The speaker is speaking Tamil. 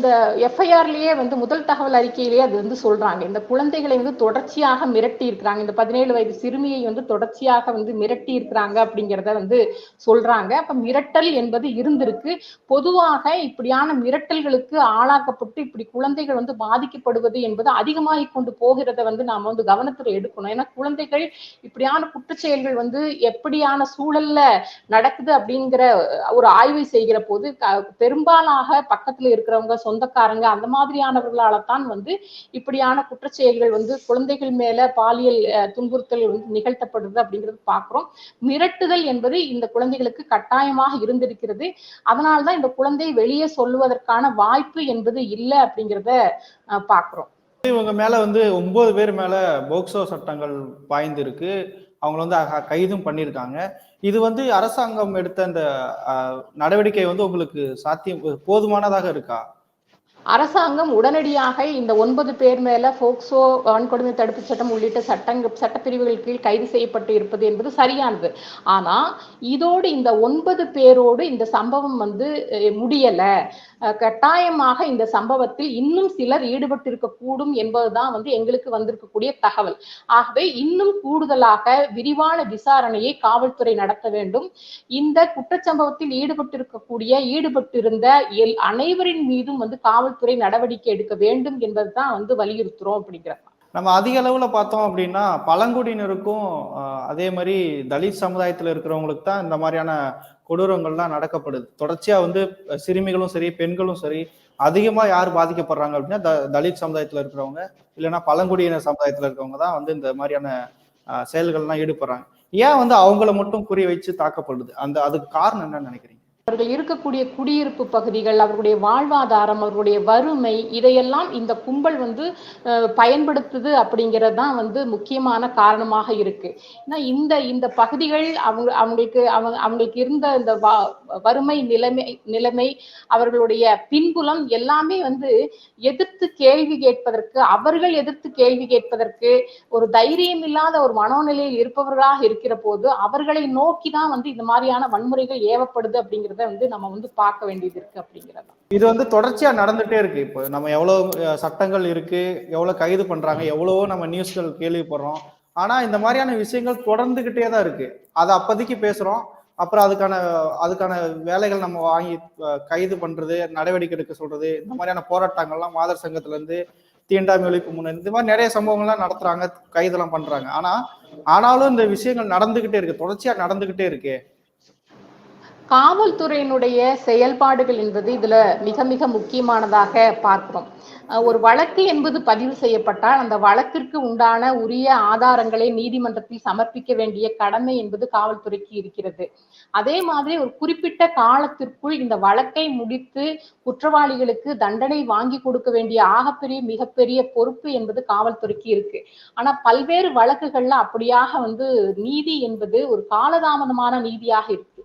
இந்த எஃப்ஐஆர்லயே வந்து முதல் தகவல் அறிக்கையிலேயே அது வந்து சொல்றாங்க. இந்த குழந்தைகளை வந்து தொடர்ச்சியாக மிரட்டி இருக்கிறாங்க. இந்த பதினேழு வயது சிறுமியை வந்து தொடர்ச்சியாக வந்து மிரட்டி இருக்கிறாங்க அப்படிங்கிறத வந்து சொல்றாங்க. அப்ப மிரட்டல் என்பது இருந்திருக்கு. பொதுவாக இப்படியான மிரட்டல்களுக்கு ஆளாக்கப்பட்டு இப்படி குழந்தைகள் வந்து பாதிக்கப்படுவது என்பது அதிகமாகி கொண்டு போகிறத வந்து நாம வந்து கவனத்துல எடுக்கணும். ஏன்னா குழந்தைகள் இப்படியான குற்றச்செயல்கள் வந்து எப்படியான சூழல்ல நடக்குது அப்படிங்கிற ஒரு ஆய்வை செய்கிற போது பெரும்பாலாக பக்கத்துல இருக்கிறவங்க சொந்தக்காரங்க அந்த மாதிரியானவர்களால தான் வந்து இப்படியான குற்றச்செயல்கள் வந்து குழந்தைகள் மேல பாலியல் துன்புறுத்தல் வந்து நிகழ்த்தப்படுது அப்படிங்கிறது பார்க்குறோம் மிரட்டுதல் என்பது இந்த குழந்தைகளுக்கு கட்டாயமாக இருந்திருக்கிறது. அதனால்தான் இந்த குழந்தை வெளியே சொல்லுவதற்கான வாய்ப்பு என்பது இல்லை அப்படிங்கிறத பார்க்குறோம் இவங்க மேல வந்து ஒன்பது பேர் மேல போக்சோ சட்டங்கள் பாய்ந்திருக்கு. அவங்கள வந்து கைதும் பண்ணியிருக்காங்க இது வந்து அரசாங்கம் எடுத்த அந்த நடவடிக்கை வந்து உங்களுக்கு சாத்தியம் போதுமானதாக இருக்கா? அரசாங்கம் உடனடியாக இந்த ஒன்பது பேர் மேல போக்சோ வன்கொடுமை தடுப்பு சட்டம் உள்ளிட்ட சட்டங்க சட்டப்பிரிவுகள் கீழ் கைது செய்யப்பட்டு இருப்பது என்பது சரியானது. ஆனா இதோடு இந்த ஒன்பது பேரோடு இந்த சம்பவம் வந்து முடியல. கட்டாயமாக இந்த சம்பவத்தில் இன்னும் சிலர் ஈடுபட்டிருக்க கூடும் என்பதுதான் வந்து எங்களுக்கு வந்திருக்கக்கூடிய தகவல். ஆகவே இன்னும் கூடுதலாக விரிவான விசாரணையை காவல்துறை நடத்த வேண்டும். இந்த குற்றச்சம்பவத்தில் ஈடுபட்டிருக்கக்கூடிய ஈடுபட்டிருந்த எல் அனைவரின் மீதும் வந்து காவல்துறை நடவடிக்கை எடுக்க வேண்டும் என்பதுதான் வந்து வலியுறுத்துறோம் அப்படிங்கிறது நம்ம அதிக அளவுல பார்த்தோம் அப்படின்னா பழங்குடியினருக்கும் அதே மாதிரி தலித் சமுதாயத்துல இருக்கிறவங்களுக்கு தான் இந்த மாதிரியான கொடூரங்கள்லாம் நடக்கப்படுது. தொடர்ச்சியா வந்து சிறுமிகளும் சரி பெண்களும் சரி அதிகமா யார் பாதிக்கப்படுறாங்க அப்படின்னா த- தலித் சமுதாயத்துல இருக்கிறவங்க இல்லைன்னா பழங்குடியினர் சமுதாயத்துல இருக்கிறவங்க தான் வந்து இந்த மாதிரியான செயல்கள்லாம் ஈடுபடுறாங்க. ஏன் வந்து அவங்கள மட்டும் குறி வச்சு தாக்கப்படுது? அந்த அதுக்கு காரணம் என்னன்னு நினைக்கிறீங்க? அவர்கள் இருக்கக்கூடிய குடியிருப்பு பகுதிகள் அவர்களுடைய வாழ்வாதாரம் அவர்களுடைய வறுமை இதையெல்லாம் இந்த கும்பல் வந்து பயன்படுத்துது அப்படிங்கிறது தான் வந்து முக்கியமான காரணமாக இருக்கு. ஏன்னா இந்த இந்த பகுதிகள் அவங்க அவங்களுக்கு அவங்க அவங்களுக்கு இருந்த இந்த வறுமை நிலைமை நிலைமை அவர்களுடைய பின்புலம் எல்லாமே வந்து எதிர்த்து கேள்வி கேட்பதற்கு அவர்கள் எதிர்த்து கேள்வி கேட்பதற்கு ஒரு தைரியம் இல்லாத ஒரு மனோநிலையில் இருப்பவர்களாக இருக்கிற போது அவர்களை நோக்கி தான் வந்து இந்த மாதிரியான வன்முறைகள் ஏவப்படுது அப்படிங்கிறத வந்து நம்ம வந்து பார்க்க வேண்டியது இருக்கு அப்படிங்கிறது இது வந்து தொடர்ச்சியா நடந்துட்டே இருக்கு இப்போ. நம்ம எவ்வளவு சட்டங்கள் இருக்கு எவ்வளவு கைது பண்றாங்க எவ்வளவோ நம்ம நியூஸ்கள் கேள்விப்படுறோம். ஆனா இந்த மாதிரியான விஷயங்கள் தொடர்ந்துகிட்டே தான் இருக்கு. அதை அப்போதைக்கு பேசுறோம். அப்புறம் அதுக்கான அதுக்கான வேலைகள் நம்ம வாங்கி கைது பண்றது நடவடிக்கை எடுக்க சொல்றது இந்த மாதிரியான போராட்டங்கள்லாம் மாதர் சங்கத்துல இருந்து தீண்டாமை ஒழிப்பு முன்னணி இந்த மாதிரி நிறைய சம்பவங்கள்லாம் நடத்துறாங்க கைதெல்லாம் பண்றாங்க. ஆனா ஆனாலும் இந்த விஷயங்கள் நடந்துகிட்டே இருக்கு தொடர்ச்சியா நடந்துகிட்டே இருக்கு. காவல்துறையினுடைய செயல்பாடுகள் என்பது இதுல மிக மிக முக்கியமானதாக பார்க்கிறோம். ஒரு வழக்கு என்பது பதிவு செய்யப்பட்டால் அந்த வழக்கிற்கு உண்டான உரிய ஆதாரங்களை நீதிமன்றத்தில் சமர்ப்பிக்க வேண்டிய கடமை என்பது காவல்துறைக்கு இருக்கிறது. அதே மாதிரி ஒரு குறிப்பிட்ட காலத்திற்குள் இந்த வழக்கை முடித்து குற்றவாளிகளுக்கு தண்டனை வாங்கி கொடுக்க வேண்டிய ஆகப்பெரிய மிகப்பெரிய பொறுப்பு என்பது காவல்துறைக்கு இருக்கு. ஆனா பல்வேறு வழக்குகள்ல அப்படியாக வந்து நீதி என்பது ஒரு காலதாமதமான நீதியாக இருக்கு.